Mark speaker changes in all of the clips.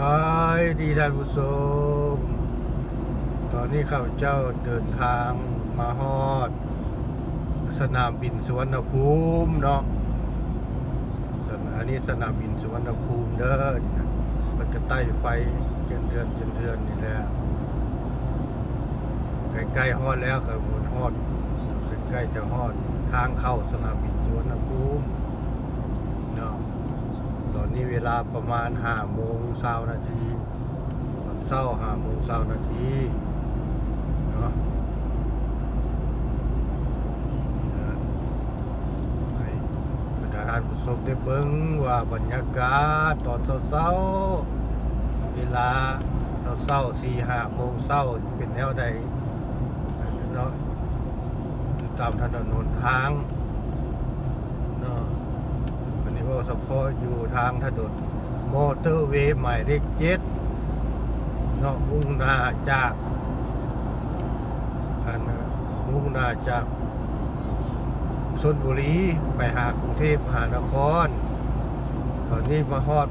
Speaker 1: บายดีท่านผู้ชมตอนนี้ข้าเจ้าเดินทางมาฮอด สนามบินสุวรรณภูมิเนาะสนอันนี้สนามบินสุวรรณภูมิเด้อนี่นะมันจะใต้ไฟเจนเดือนเจนเดือนนี่แหละใกล้ๆฮอดแล้วครับมันฮอดใกล้ๆจะฮอดทางเข้าสนามบินสุวรรณภูมิเนาะ ตอนนี้เว ลาประมาณห้าโมงเช้านาทีตอนเช้าห้าโมงเช้านาทีเนาะให้ประธานผู้ชมได้เบิ่งว่าบรรยากาศตอนเช้าเวลาเช้าสี่ห้าโมงเช้าเป็นแนวใดเนาะอยู่ตามถนนหนทางเนาะ วันนี้ว่าเฉพาะอยู่ทางถนนมอเตอร์เวย์หมายเลขเจ็ดเนาะมุ่งหน้าจากอันมุ่งหน้าจากชนบุรีไปหากรุงเทพมหานคร ตอนนี้มาฮอด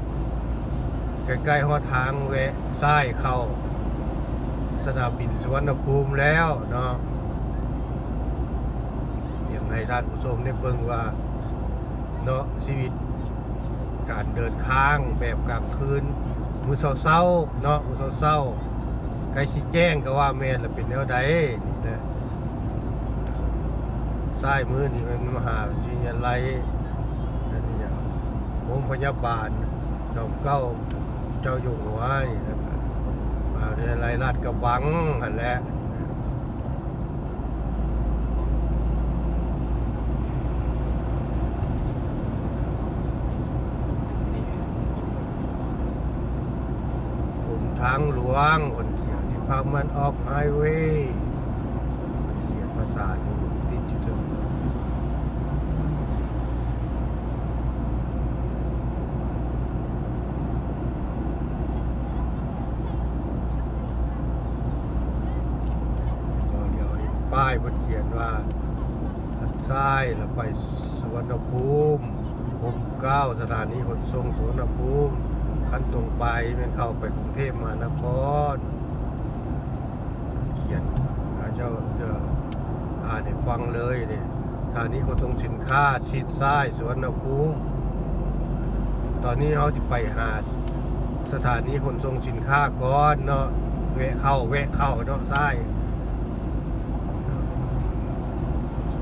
Speaker 1: ใกล้ๆฮอดทางแวะซ้ายเข้าสนามบินสุวรรณภูมิแล้วเนาะอย่างไรท่านผู้ชมได้เบิ่งว่า เนาะชีวิต การเดินทางแบบกลางคืน มือเศร้าๆเนาะมือเศร้าๆใกล้สิแจ้งก็ว่าแม่นแล้วเป็นแนวใดนี่แหละซ้ายมือนี่มันมหาวิทยาลัยอันนี้อะโรงพยาบาลจอมเก้าเจ้าอยู่หัวนี่นะครับมหาวิทยาลัยราชกระบังหันแหละ กลุ่มทางหล วงคนเขียนที่พามันออกไฮเวย์คนเขียนภาษาอยู่ดิจิทัลก็เดี๋ยวเห็นป้ายบนเขียนว่าทางซ้ายแล้วไปสวนภูมิผมเก้าสถานีขนส่งสวนภูมิ คันตรงไปมันเข้าไปกรุงเทพมหานครเขียนอาเจ้าจะอ่านให้ฟังเลยเนี่ยสถานีขนส่งสินค้าชิดซ้ายสวนภูมิตอนนี้เขาจะไปหาสถานีขนส่งสินค้าก่อนเนาะแวะเข้าแวะเข้าเนาะซ้าย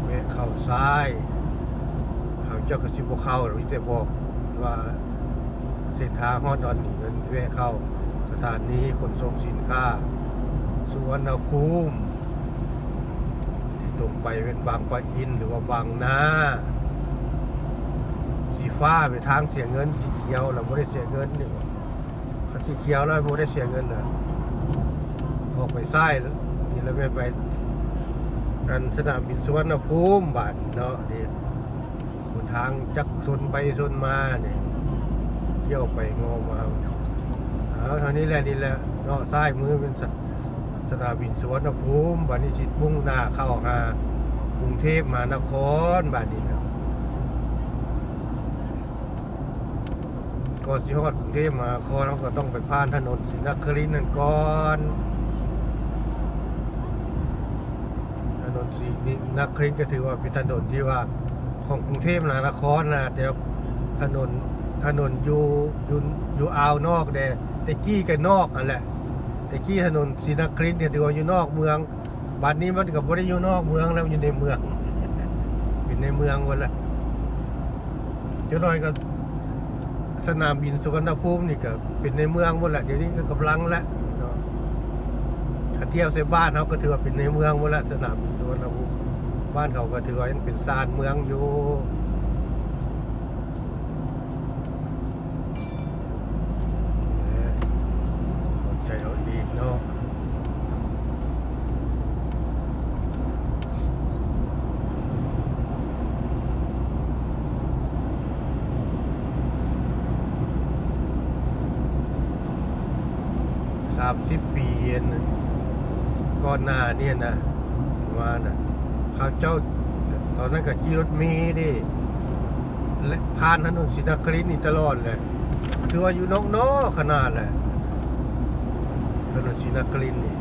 Speaker 1: แวะเข้าซ้ายเขาเจ้ากระชิบเข้าหรือจะบอกว่า เส้นทางฮอดดอนนี่มันแวะเข้า สถานีขนส่งสินค้า สุวรรณภูมิที่ตรงไปเป็นบางปะอินหรือว่าบางนาสีฟ้าไปทางเสียเงินสีเขียวเราไม่ได้เสียเงินนี่สีเขียวแล้วไม่ได้เสียเงินนะออกไปซ้ายแล้นี่เราไปไปอันสนามบินสุวรรณภูมิบาทเนาะนี่บนทางจักซนไปซนมาเนี่ย เที่ยวไปงอมาเอาท่านี้แหละนี่แหละนาะซ้ายมือเป็นสสนามบินสวนภูมิบัดนี้สิมุ่งหน้าเข้าหากรุงเทพมหานครบัดนี้นะก่อนสิฮอดกรุงเทพมหานครเราก็ต้องไปผ่านถนนศรีนครินทร์นั่นก่อนถนนศรีนครินทร์ก็ถือว่าเป็นถนนที่ว่าของกรุงเทพมหานครนะแต่ถนน ถนนอยู่อยู่อยู่อ่าวนอกเด้แต่กี้กันนอกนั่นแหละแต่กี้ถนนศรีนครินต์เนี่ยถือว่าอยู่นอกเมืองบัดนี้มันก็บ่ได้อยู่นอกเมืองแล้วมันอยู่ในเมืองเป็นในเมืองหมดละเจ้าน้อยก็สนามบินสุวรรณภูมินี่ก็เป็นในเมืองหมดละเดี๋ยวนี้ก็กำลังละเนาะถ้าเที่ยวใส่บ้านเขาก็ถือว่าเป็นในเมืองหมดละสนามบินสุวรรณภูมิบ้านเขาก็ถือว่ายังเป็นซานเมืองอยู่ เข้าใจ เอาอีกเนาะสามสิบปีเองนก่อนหน้าเนี่ยนะมานะเขาเจ้าตอนนั้นก็ขี่รถเมล์ดิและผ่านถนนศรีนครินทร์นี่ตลอดเลยถือว่าอยู่นอกนอกขนาดแหละ ถนนศรีนครินทร์นี่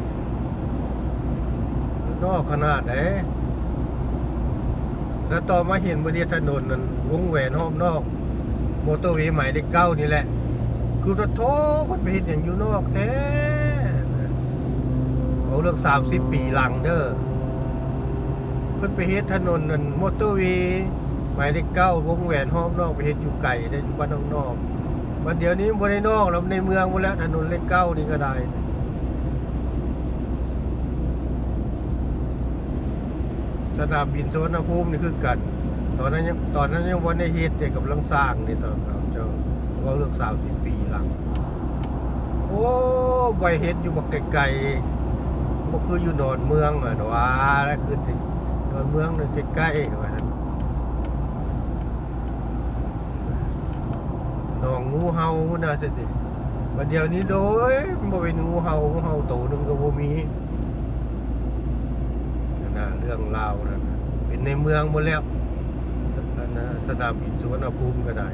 Speaker 1: นอกขนาดไหนแล้วต่อมาเห็นบริเวณถนนนั้นวงแหวนห้อมนอกมอเตอร์เวย์ใหม่เลขเก้านี่แหละ คือรถโทมันไปเห็นอย่างอยู่นอกแท้เอาเรื่องสามสิบปีหลังเด้อเพิ่นไปเฮ็ดถนนนั่นมอเตอร์เวย์หมายเลขเก้าวงแหวนห้อมนอกไปเฮ็ดอยู่ไกลได้อยู่บ้านนอกๆวันเดี๋ยวนี้บ่ได้นอกแล้วในเมืองหมดแล้วถนนเลขเก้านี่ก็ได้ สนามบินสุวรรณภูมินี่คือกัน ตอนนั้นยังตอนนั้นยังวันได้เฮ็ดแต่กำลังสร้างนี่ตอนเขาเจ้าว่าเรื่องสาวสิบปีหลัง โอ้ใบเฮ็ดอยู่บักไกลๆบ่คืออยู่ดอนเมืองอะนะว่าแล้วคือที่ดอนเมืองนั่นใกล้ๆว่านั้นนองงูเห่าน่าจะดิบัดเดี๋ยวนี้โดยมันบ่เป็นงูเห่างูเห่าโตหนึงก็บ่มี เรื่องราวนั่นน่ะเป็นในเมืองหมดแล้วสนสนามบินสุวรรณภูมิก็ได้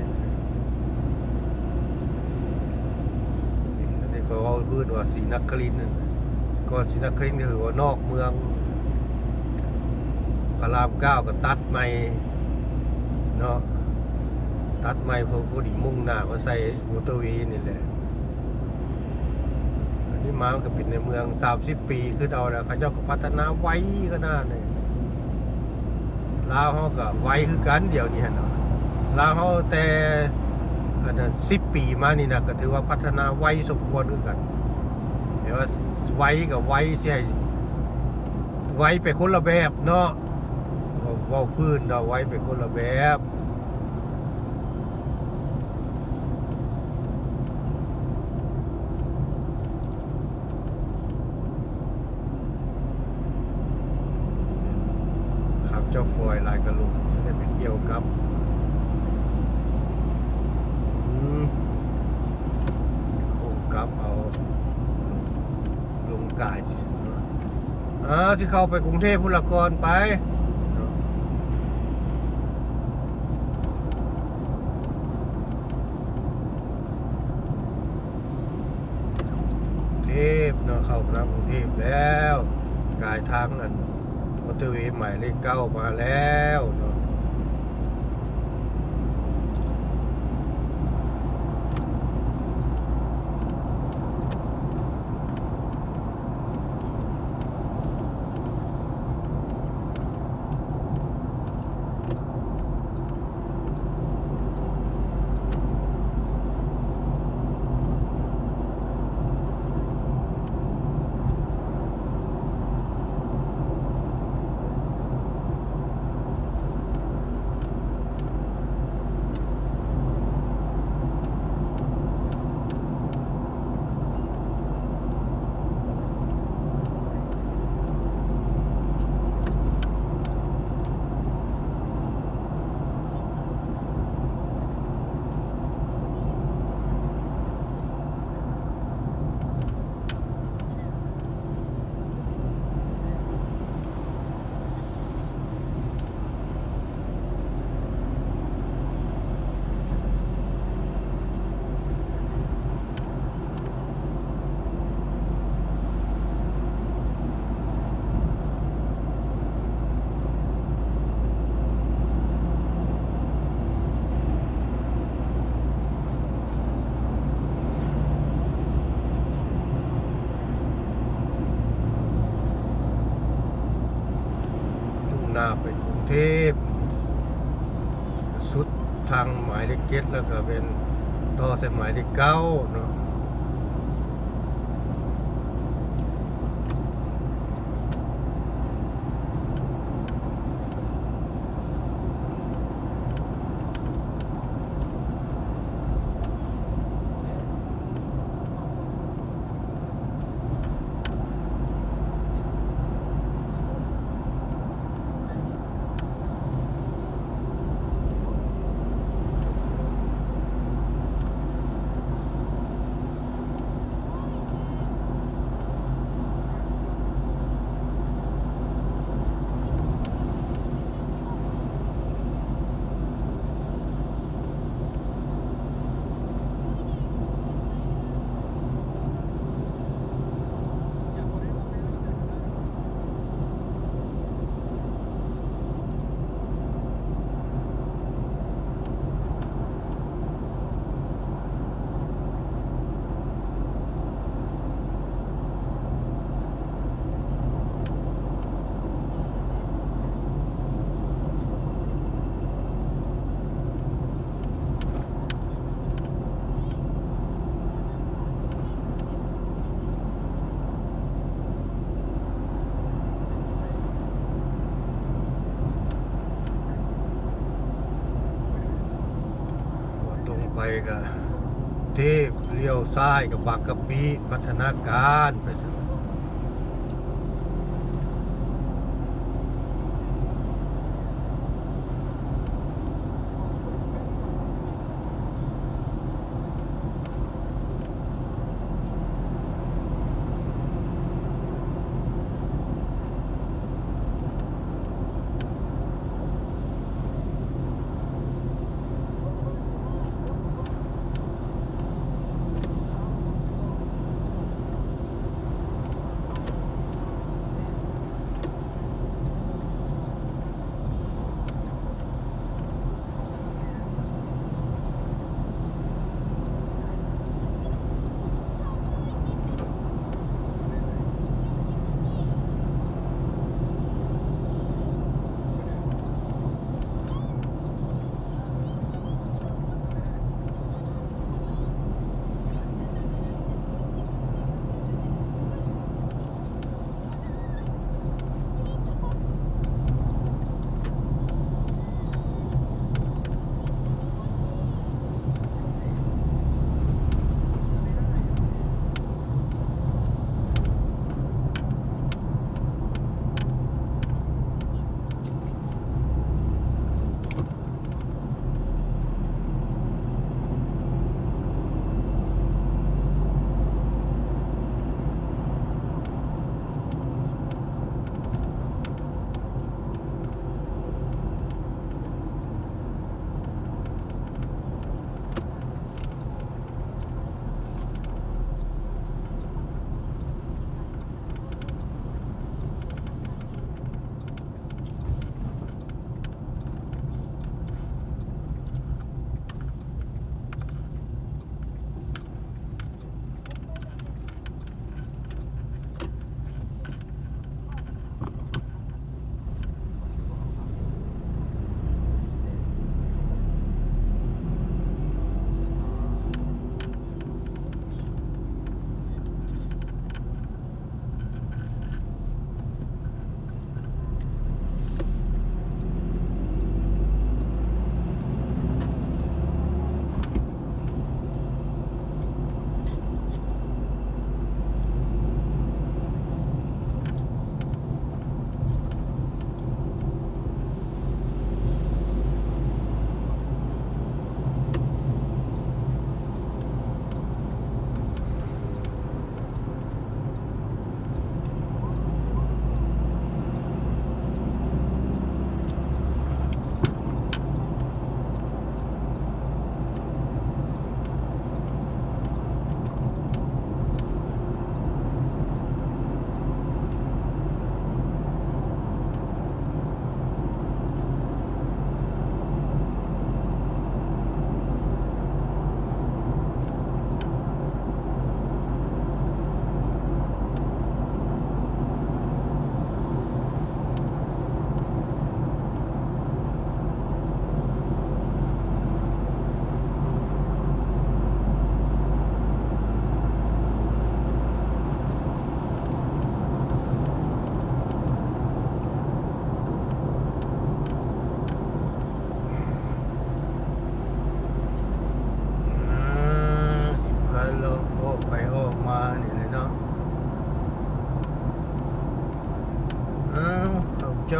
Speaker 1: นี่อันนี้ก็ว่าพื้นว่าศรีนักครินทร์นั่นน่ะก็ศรีนครินก็คือว่านอกเมืองพระรามเก้าก็ตัดใหม่เนาะตัดใหม่เพื่อผู้ที่มุ่งหน้ามาใส่มอเตอร์เวย์นี่แหละ นนี้มามันก็เป็นในเมืองสามสิบปีขึ้นเอาแล้วเขาเจ้าก็พัฒนาไว้ก็น่าเนี่ยลาวเขาก็ไว้คือกันเดียวนี้ฮะเนาะลาวเขาแต่อันนั้นสิบปีมานี่นะก็ถือว่าพัฒนาไว้สมควรคือกันแต่ว่าไว้กับไว้ใช่ไว้ไปคนละแบบเนาะเว้าว่าพื้นเราไว้ไปคนละแบบ ครับ เจ้าฟอยลายกระลุกจะได้ไปเที่ยวครับโคกับเอาลงกายอ่าที่เข้าไปกรุงเทพพุละกรไปเทพเนาะเข้าพระกรุงเทพแล้วกายทางอัน มอเตอร์เวย์ใหม่เลขเก้ามาแล้วเนาะมุ่งหน้าไปกรุงเทพสุดทางหมาย เก็ดแล้วก็เป็นต่อสมัยที่เก้าเนาะ ไปกับเทพเลี้ยวซ้ายกับบากกะปิพัฒนาการไป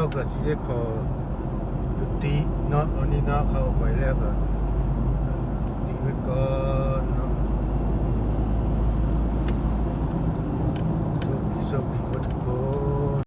Speaker 1: าเจ้าก็สิได้ขอยุติเนาะอันนี้เนาะเข้าไปแล้วก็ดีไว้ก่อน